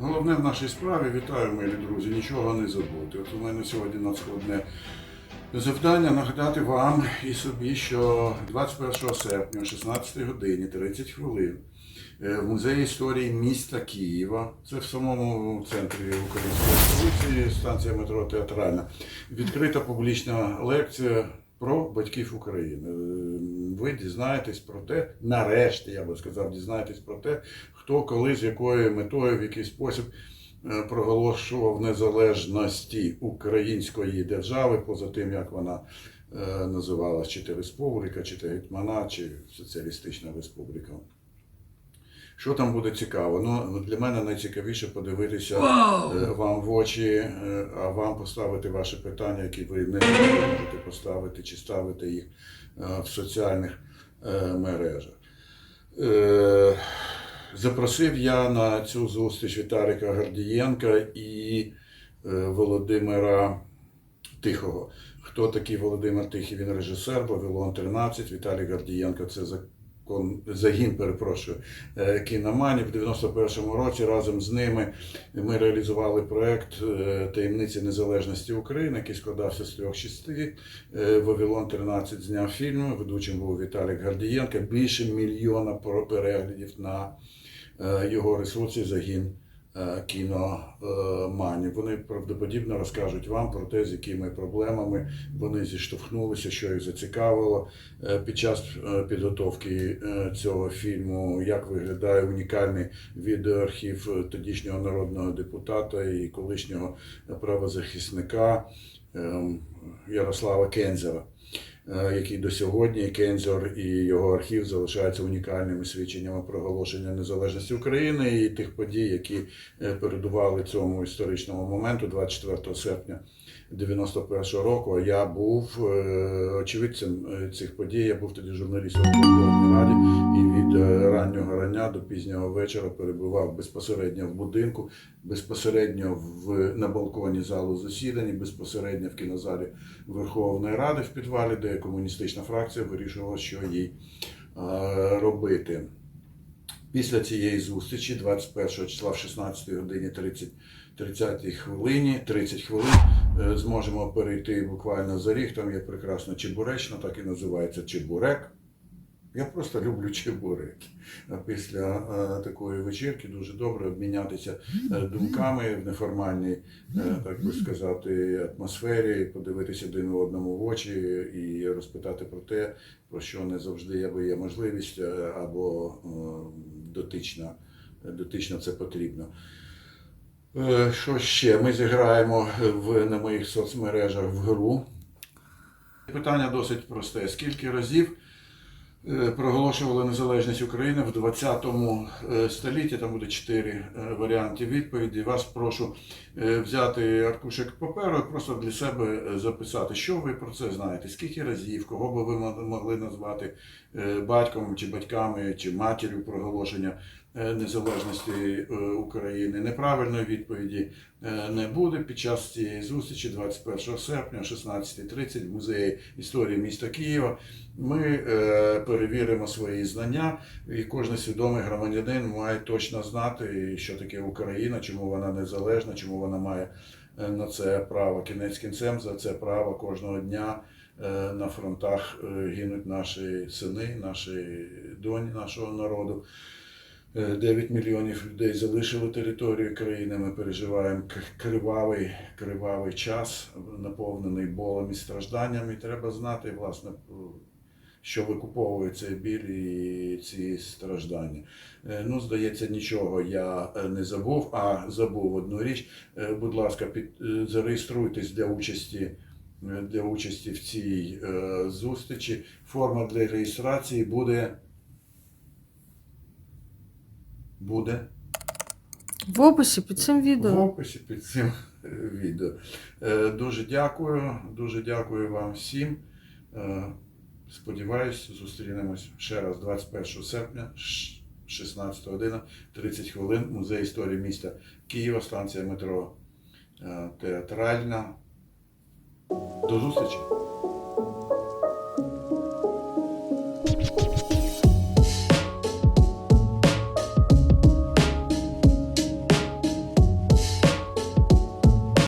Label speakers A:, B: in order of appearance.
A: Головне в нашій справі, вітаю, милі друзі, нічого не забути. От у мене сьогодні надскладне завдання нагадати вам і собі, що 21 серпня о 16 годині 30 хвилин е, в музеї історії міста Києва, це в самому центрі української столиці, станція метро Театральна, відкрита публічна лекція про батьків України. Е, Ви дізнаєтесь про те, нарешті, я би сказав, дізнаєтесь про те, хто коли, з якою метою, в який спосіб е, проголошував незалежності української держави, поза тим, як вона називалася, називалась, чи те республіка, чи те гетьмана, чи соціалістична республіка. Що там буде цікаво? Ну, для мене найцікавіше подивитися е, вам в очі, е, а вам поставити ваші питання, які ви не можете поставити, чи ставити їх е, в соціальних мережах. Запросив я на цю зустріч Віталіка Гордієнка і Володимира Тихого. Хто такий Володимир Тихий? Він режисер, Вавилон 13. Віталій Гордієнко це загін, перепрошую, е, кіноманів. В 91-му році разом з ними ми реалізували проект е, Таємниці незалежності України, який складався з трьох частин. Е, Вавилон 13 зняв фільм. Ведучим був Віталік Гардієнко. Більше мільйона переглядів на його ресурсі загін е, кіноманів. Вони правдоподібно розкажуть вам про те, з якими проблемами вони зіштовхнулися, що їх зацікавило е, під час е, підготовки цього фільму, як виглядає унікальний відеоархів тодішнього народного депутата і колишнього правозахисника ем, Ярослава Кензера який до сьогодні Кензор і його архів залишаються унікальними свідченнями проголошення незалежності України і тих подій, які е, передували цьому історичному моменту 24 серпня 91 року. Я був е, очевидцем е, цих подій. Я був тоді журналістом в Верховній Раді і від е, раннього рання до пізнього вечора перебував безпосередньо в будинку, безпосередньо в, на балконі залу засідань, безпосередньо в кінозалі Верховної Ради в підвалі, де комуністична фракція вирішувала, що їй робити. Після цієї зустрічі, 21 числа в 16 годині 30, 30 хвилині, 30 хвилин, е, зможемо перейти буквально за ріг. Там є прекрасна чебуречна, так і називається чебурек. Я просто люблю чебуреки. Після е, такої вечірки дуже добре обмінятися е, думками в неформальній, е, так би сказати, атмосфері, подивитися один одному в очі і розпитати про те, про що не завжди є- є можливість або дотична, дотично це потрібно. Що ще? Ми зіграємо в, на моїх соцмережах в гру. Питання досить просте. Скільки разів проголошували незалежність України в 20 е, столітті? Там буде чотири е, варіанти відповіді. Вас прошу е, взяти аркушик паперу і просто для себе е, записати, що ви про це знаєте, скільки разів, кого би ви могли назвати е, батьком чи батьками чи матір'ю проголошення е, незалежності е, України. Неправильної відповіді е, не буде під час цієї зустрічі 21 серпня о 16.30 в музеї історії міста Києва. Ми е, перевіримо свої знання, і кожен свідомий громадянин має точно знати, що таке Україна, чому вона незалежна, чому вона має е, на це право. Кінець кінцем за це право кожного дня е, на фронтах е, гинуть наші сини, наші доні нашого народу. Е, 9 мільйонів людей залишили територію країни. Ми переживаємо кривавий, кривавий час, наповнений болем і стражданням. І треба знати, власне, що викуповує цей біль і ці страждання. Е, Ну, здається, нічого я е, не забув, а забув одну річ. Е, Будь ласка, під, зареєструйтесь для участі. Для участі в цій е, зустрічі форма для реєстрації буде буде
B: В описі під цим відео.
A: в описі під цим відео. Е, Дуже дякую, дуже дякую вам всім. Е, Сподіваюсь, зустрінемось ще раз 21 серпня, 16 година, 30 хвилин, музей історії міста Києва, станція метро е, Театральна. До зустрічі!